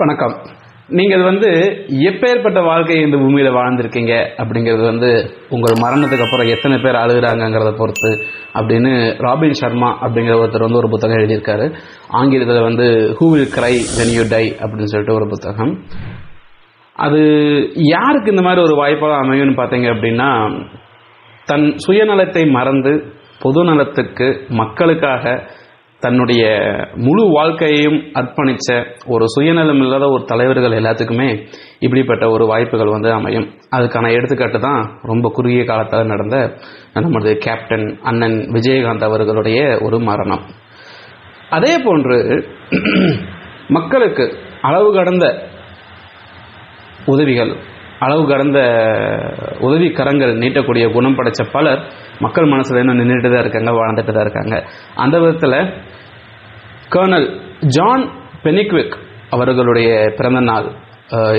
வணக்கம். நீங்கள் வந்து எப்பேற்பட்ட வாழ்க்கை இந்த பூமியில் வாழ்ந்திருக்கீங்க அப்படிங்கிறது வந்து உங்கள் மரணத்துக்கு அப்புறம் எத்தனை பேர் அழுகிறாங்கங்கிறத பொறுத்து அப்படின்னு ராபின் சர்மா அப்படிங்கிற ஒருத்தர் வந்து ஒரு புத்தகம் எழுதியிருக்காரு. ஆங்கிலத்தில் வந்து who will cry when you die அப்படின்னு சொல்லிட்டு ஒரு புத்தகம். அது யாருக்கு இந்த மாதிரி ஒரு வாய்ப்பாக அமையும்னு பார்த்தீங்க அப்படின்னா தன் சுயநலத்தை மறந்து பொது நலத்துக்கு மக்களுக்காக தன்னுடைய முழு வாழ்க்கையையும் அர்ப்பணித்த ஒரு சுயநலம் இல்லாத ஒரு தலைவர்கள் எல்லாத்துக்குமே இப்படிப்பட்ட ஒரு வாய்ப்புகள் வந்து அமையும். அதுக்கான எடுத்துக்காட்டு தான் ரொம்ப குறுகிய காலத்தில் நடந்த நமது கேப்டன் அண்ணன் விஜயகாந்த் அவர்களுடைய ஒரு மரணம். அதே போன்று மக்களுக்கு அளவு கடந்த உதவிகள் அளவு கடந்த உதவி கரங்கள் நீட்டக்கூடிய குணம் படைத்த பலர் மக்கள் மனசில் இன்னும் நின்றுட்டு தான் இருக்காங்க வாழ்ந்துட்டு தான் இருக்காங்க. அந்த விதத்தில் கர்னல் ஜான் பெனிக்விக் அவர்களுடைய பிறந்த நாள்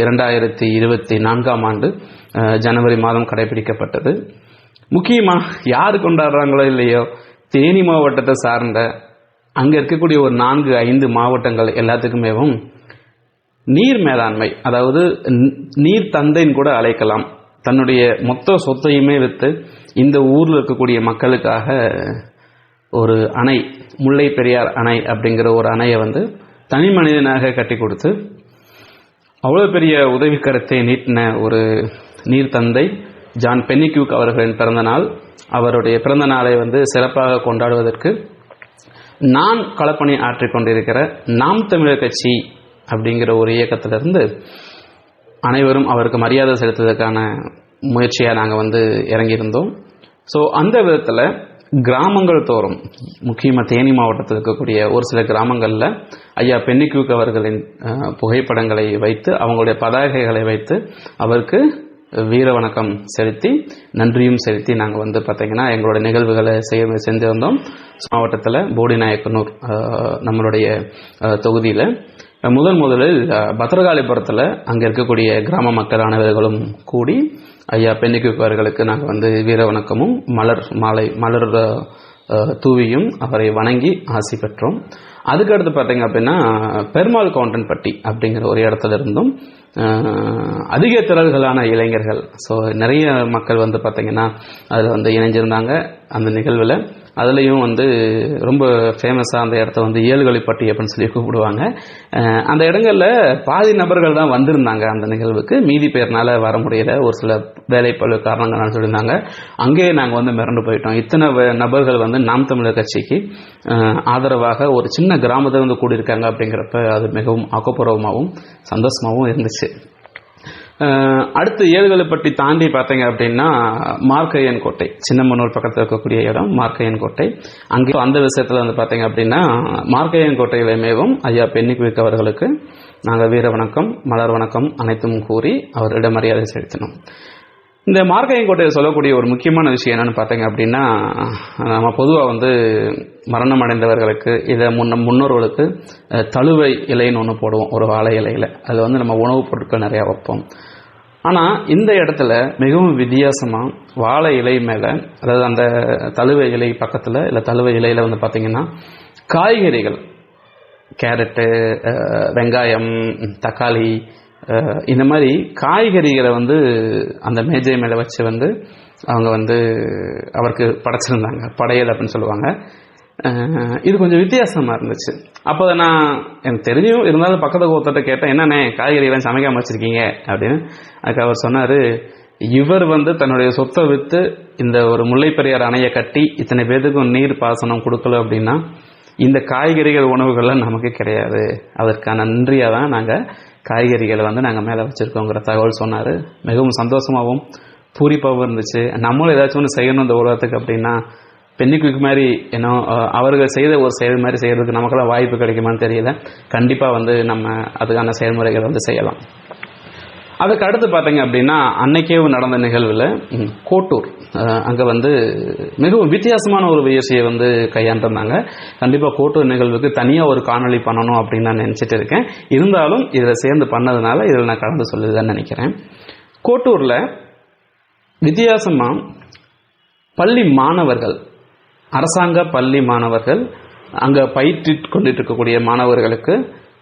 இரண்டாயிரத்தி இருபத்தி நான்காம் ஆண்டு ஜனவரி மாதம் கடைபிடிக்கப்பட்டது. முக்கியமாக யார் கொண்டாடுறாங்களோ இல்லையோ தேனி மாவட்டத்தை சார்ந்த அங்கே இருக்கக்கூடிய ஒரு நான்கு ஐந்து மாவட்டங்கள் எல்லாத்துக்குமேவும் நீர் மேலாண்மை அதாவது நீர் தந்தைன்னு கூட அழைக்கலாம். தன்னுடைய மொத்த சொத்தையுமே விற்று இந்த ஊரில் இருக்கக்கூடிய மக்களுக்காக ஒரு அணை முல்லை பெரியார் அணை அப்படிங்கிற ஒரு அணையை வந்து தனி மனிதனாக கட்டி கொடுத்து அவ்வளோ பெரிய உதவி கருத்தை நீட்டின ஒரு நீர் தந்தை ஜான் பென்னிக்யூக் அவர்களின் பிறந்த நாள் அவருடைய பிறந்த நாளை வந்து சிறப்பாக கொண்டாடுவதற்கு நான் களப்பணி ஆற்றிக்கொண்டிருக்கிற நாம் தமிழர் கட்சி அப்படிங்கிற ஒரு இயக்கத்திலிருந்து அனைவரும் அவருக்கு மரியாதை செலுத்துவதற்கான முயற்சியாக நாங்கள் வந்து இறங்கியிருந்தோம். ஸோ அந்த விதத்தில் கிராமங்கள் தோறும் முக்கியமாக தேனி மாவட்டத்தில் இருக்கக்கூடிய ஒரு சில கிராமங்களில் ஐயா பென்னிக்யூக் அவர்களின் புகைப்படங்களை வைத்து அவங்களுடைய பதாகைகளை வைத்து அவருக்கு வீர வணக்கம் செலுத்தி நன்றியும் செலுத்தி நாங்கள் வந்து பார்த்திங்கன்னா எங்களோட நிகழ்வுகளை செய்ய செஞ்சிருந்தோம். மாவட்டத்தில் போடிநாயக்கனூர் நம்மளுடைய தொகுதியில். முதன் முதலில் அஹ், பத்திரகாளிபுரத்தில் அங்கே இருக்கக்கூடிய கிராம மக்கள் அனைவர்களும் கூடி ஐயா பெண்ணிக்கு அவர்களுக்கு நாங்கள் வந்து வீர வணக்கமும் மலர் மாலை மலர் தூவியும் அவரை வணங்கி ஆசி பெற்றோம். அதுக்கடுத்து பார்த்தீங்க அப்படின்னா பெருமாள் கவுண்டன்பட்டி அப்படிங்கிற ஒரு இடத்துல இருந்தும் அதிக திரள்களான இளைஞர்கள். ஸோ நிறைய மக்கள் வந்து பார்த்தீங்கன்னா அதில் வந்து இணைஞ்சிருந்தாங்க. அந்த நிகழ்வில் அதுலேயும் வந்து ரொம்ப ஃபேமஸாக அந்த இடத்த வந்து ஏழுகளிப்பட்டி அப்படின்னு சொல்லி கூப்பிடுவாங்க. அந்த இடங்களில் பாதி நபர்கள் தான் வந்திருந்தாங்க அந்த நிகழ்வுக்கு. மீதி பேர்னால் வர முடியல. ஒரு சில வேலைப்பழு காரணங்கள்னு சொல்லியிருந்தாங்க. அங்கேயே நாங்கள் வந்து மிரண்டு போயிட்டோம். இத்தனை வ- நபர்கள் வந்து நாம் தமிழர் கட்சிக்கு ஆதரவாக ஒரு சின்ன கிராமத்தில் வந்து கூடியிருக்காங்க அப்படிங்கிறப்ப அது மிகவும் ஆக்கப்பூர்வமாகவும் சந்தோஷமாகவும் இருந்துச்சு. அடுத்து அடுத்து ஏழுகளைப்பட்டி தாண்டி பார்த்தீங்க அப்படின்னா மார்க்கையன் கோட்டை சின்னமனூர் பக்கத்தில் இருக்கக்கூடிய இடம் மார்க்கையன் கோட்டை. அங்கே அந்த விஷயத்தில் வந்து பார்த்தீங்க அப்படின்னா மார்க்கையன் கோட்டையிலுமேவும் ஐயா பெண்ணிக்குவிக் அவர்களுக்கு நாங்கள் வீர வணக்கம் மலர் வணக்கம் அனைத்தும் கூறி அவரிடம் மரியாதை செலுத்தினோம். இந்த மார்க்கையன் கோட்டையில் சொல்லக்கூடிய ஒரு முக்கியமான விஷயம் என்னென்னு பார்த்தீங்க அப்படின்னா நம்ம பொதுவாக வந்து மரணம் அடைந்தவர்களுக்கு இதை முன்ன முன்னோர்களுக்கு தழுவை இலைன்னு ஒன்று போடுவோம் ஒரு வாழை இலையில். அதில் வந்து நம்ம உணவுப் பொருட்கள் நிறையா வைப்போம். ஆனால் இந்த இடத்துல மிகவும் வித்தியாசமாக வாழை இலை மேலே அதாவது அந்த தழுவை இலை பக்கத்தில் இல்லை தழுவை இலையில் வந்து பார்த்திங்கன்னா காய்கறிகள் கேரட்டு வெங்காயம் தக்காளி இந்த மாதிரி காய்கறிகளை வந்து அந்த மேஜை மேலே வச்சு வந்து அவங்க வந்து அவருக்கு படைச்சிருந்தாங்க. படையல் அப்படின்னு சொல்லுவாங்க. இது கொஞ்சம் வித்தியாசமாக இருந்துச்சு. அப்போ நான் எனக்கு தெரியும் இருந்தாலும் பக்கத்து ஒருத்தட்ட கேட்டேன் என்னண்ணே காய்கறிலாம் சமைக்காமல் வச்சுருக்கீங்க? அப்படின்னு. அதுக்கு அவர் சொன்னார் இவர் வந்து தன்னுடைய சொத்தை விற்று இந்த ஒரு முல்லைப்பெரியார் அணையை கட்டி இத்தனை பேர்த்துக்கும் நீர் பாசனம் கொடுக்கல அப்படின்னா இந்த காய்கறிகள் உணவுகள்லாம் நமக்கு கிடையாது. அதற்கான நன்றியாக தான் நாங்கள் காய்கறிகளை வந்து நாங்கள் மேலே வச்சுருக்கோங்கிற தகவல் சொன்னார். மிகவும் சந்தோஷமாகவும் பூரிப்பாகவும் இருந்துச்சு. நம்மளும் ஏதாச்சும் ஒன்று செய்யணும் இந்த உலகத்துக்கு அப்படின்னா பெண்ணிக்கு மாதிரி என்ன அவர்கள் செய்த ஒரு செயல் மாதிரி செய்கிறதுக்கு நமக்கெல்லாம் வாய்ப்பு கிடைக்குமான்னு தெரியல. கண்டிப்பாக வந்து நம்ம அதுக்கான செயல்முறைகளை வந்து செய்யலாம். அதுக்கு அடுத்து பார்த்தீங்க அப்படின்னா அன்னைக்கே நடந்த நிகழ்வில் கோட்டூர். அங்கே வந்து மிகவும் வித்தியாசமான ஒரு முயற்சியை வந்து கையாண்டிருந்தாங்க. கண்டிப்பாக கோட்டூர் நிகழ்வுக்கு தனியாக ஒரு காணொளி பண்ணணும் அப்படின்னு நான் நினச்சிட்டு இருக்கேன். இருந்தாலும் இதில் சேர்ந்து பண்ணதுனால இதில் நான் கலந்து சொல்லுதுன்னு நினைக்கிறேன். கோட்டூரில் வித்தியாசமாக பள்ளி மாணவர்கள் அரசாங்க பள்ளி மாணவர்கள் அங்கே பயிற்று கொண்டிட்டு இருக்கக்கூடிய மாணவர்களுக்கு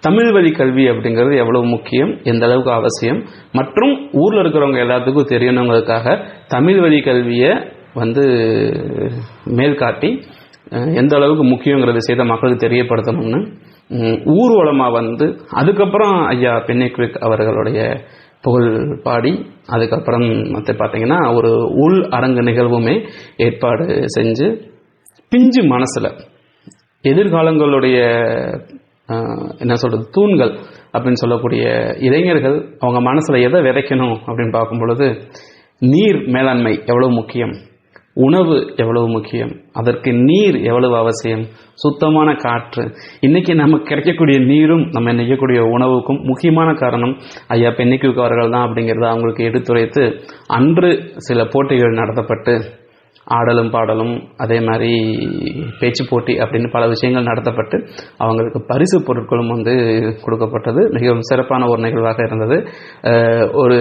தமிழ் வழி கல்வி அப்படிங்கிறது எவ்வளவு முக்கியம்? எந்த அளவுக்கு அவசியம்? மற்றும் ஊரில் இருக்கிறவங்க எல்லாத்துக்கும் தெரியணுங்கிறதுக்காக தமிழ் வழி கல்வியை வந்து மேல் காட்டி எந்த அளவுக்கு முக்கியங்கிற விஷயத்த மக்களுக்கு தெரியப்படுத்தணும்னு ஊர்வலமாக வந்து அதுக்கப்புறம் ஐயா பென்னிக்விக் அவர்களுடைய புகழ் பாடி அதுக்கப்புறம் மற்ற பார்த்தீங்கன்னா ஒரு உள் அரங்கு நிகழ்வுமே ஏற்பாடு செஞ்சு பிஞ்சு மனசில் எதிர்காலங்களுடைய என்ன சொல்கிறது தூண்கள் அப்படின்னு சொல்லக்கூடிய இளைஞர்கள் அவங்க மனசில் எதை விதைக்கணும் அப்படின்னு பார்க்கும் பொழுது நீர் மேலாண்மை எவ்வளவு முக்கியம்? உணவு எவ்வளவு முக்கியம்? அதற்கு நீர் எவ்வளவு அவசியம்? சுத்தமான காற்று. இன்னைக்கு நமக்கு கிடைக்கக்கூடிய நீரும் நம்ம நெய்யக்கூடிய உணவுக்கும் முக்கியமான காரணம் ஐயா பெண்ணிக்கு அவர்கள் தான் அப்படிங்கிறத அவங்களுக்கு எடுத்துரைத்து அன்று சில போட்டிகள் நடத்தப்பட்டு ஆடலும் பாடலும் அதே மாதிரி பேச்சு போட்டி அப்படின்னு பல விஷயங்கள் நடத்தப்பட்டு அவங்களுக்கு பரிசு பொருட்களும் வந்து கொடுக்கப்பட்டது. மிகவும் சிறப்பான ஒரு நிகழ்வாக இருந்தது. ஒரு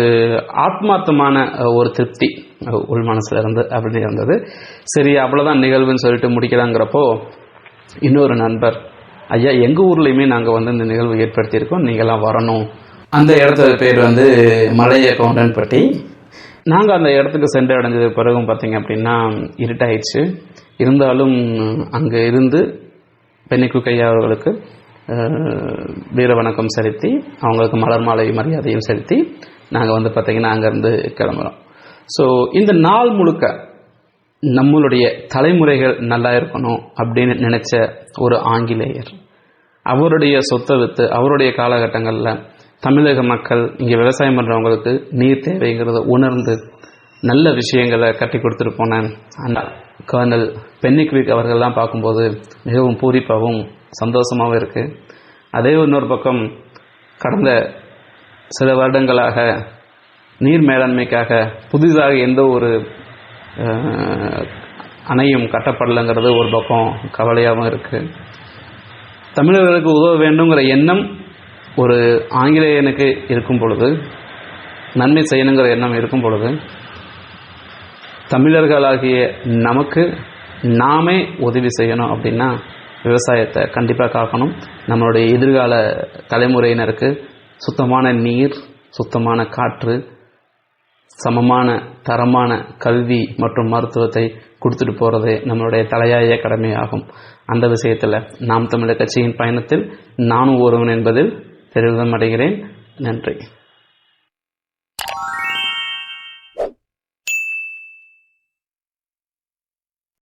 ஆத்மார்த்தமான ஒரு திருப்தி உள் மனசில் இருந்து அப்படின்னு இருந்தது. சரி அவ்வளோதான் நிகழ்வுன்னு சொல்லிட்டு முடிக்கலாங்கிறப்போ இன்னொரு நண்பர் ஐயா எங்கள் ஊர்லேயுமே நாங்கள் வந்து இந்த நிகழ்வு ஏற்படுத்தியிருக்கோம். நீங்களாம் வரணும். அந்த இடத்துல பேர் வந்து மலைய கவுண்டன்பட்டி நாங்கள் அந்த இடத்துக்கு சென்று அடைஞ்சது பிறகும் பார்த்தீங்க அப்படின்னா இருட்டாயிடுச்சு. இருந்தாலும் அங்கே இருந்து பெண்ணிக்குக்கையா அவர்களுக்கு வீர வணக்கம் செலுத்தி அவங்களுக்கு மலர் மாலை மரியாதையும் செலுத்தி நாங்கள் வந்து பார்த்திங்கன்னா அங்கேருந்து கிளம்புறோம். ஸோ இந்த நாள் முழுக்க நம்மளுடைய தலைமுறைகள் நல்லா இருக்கணும் அப்படின்னு நினச்ச ஒரு ஆங்கிலேயர் அவருடைய சொத்தை விற்று அவருடைய காலகட்டங்களில் தமிழக மக்கள் இங்கே விவசாயம் பண்ணுறவங்களுக்கு நீர் தேவைங்கிறத உணர்ந்து நல்ல விஷயங்களை கட்டி கொடுத்துட்டு போன அந்த கர்னல் பென்னிக்விக் அவர்கள்லாம் பார்க்கும்போது மிகவும் பூரிப்பாகவும் சந்தோஷமாகவும் இருக்குது அதே இன்னொரு பக்கம் கடந்த சில வருடங்களாக நீர் மேலாண்மைக்காக புதிதாக எந்த ஒரு அணையும் கட்டப்படலைங்கிறது ஒரு பக்கம் கவலையாகவும் இருக்குது தமிழர்களுக்கு உதவ வேண்டுங்கிற எண்ணம் ஒரு ஆங்கிலேயனுக்கு இருக்கும் பொழுது நன்மை செய்யணுங்கிற எண்ணம் இருக்கும் பொழுது தமிழர்களாகிய நமக்கு நாமே உதவி செய்யணும் அப்படின்னா விவசாயத்தை கண்டிப்பாக காக்கணும். நம்மளுடைய எதிர்கால தலைமுறையினருக்கு சுத்தமான நீர் சுத்தமான காற்று சமமான தரமான கல்வி மற்றும் மருத்துவத்தை கொடுத்துட்டு போகிறது நம்மளுடைய தலையாய கடமையாகும். அந்த விஷயத்தில் நாம் தமிழர் கட்சியின் பயணத்தில் நானும் ஒருவன் என்பதில் பெருமிதம் அடைகிறேன் நன்றி.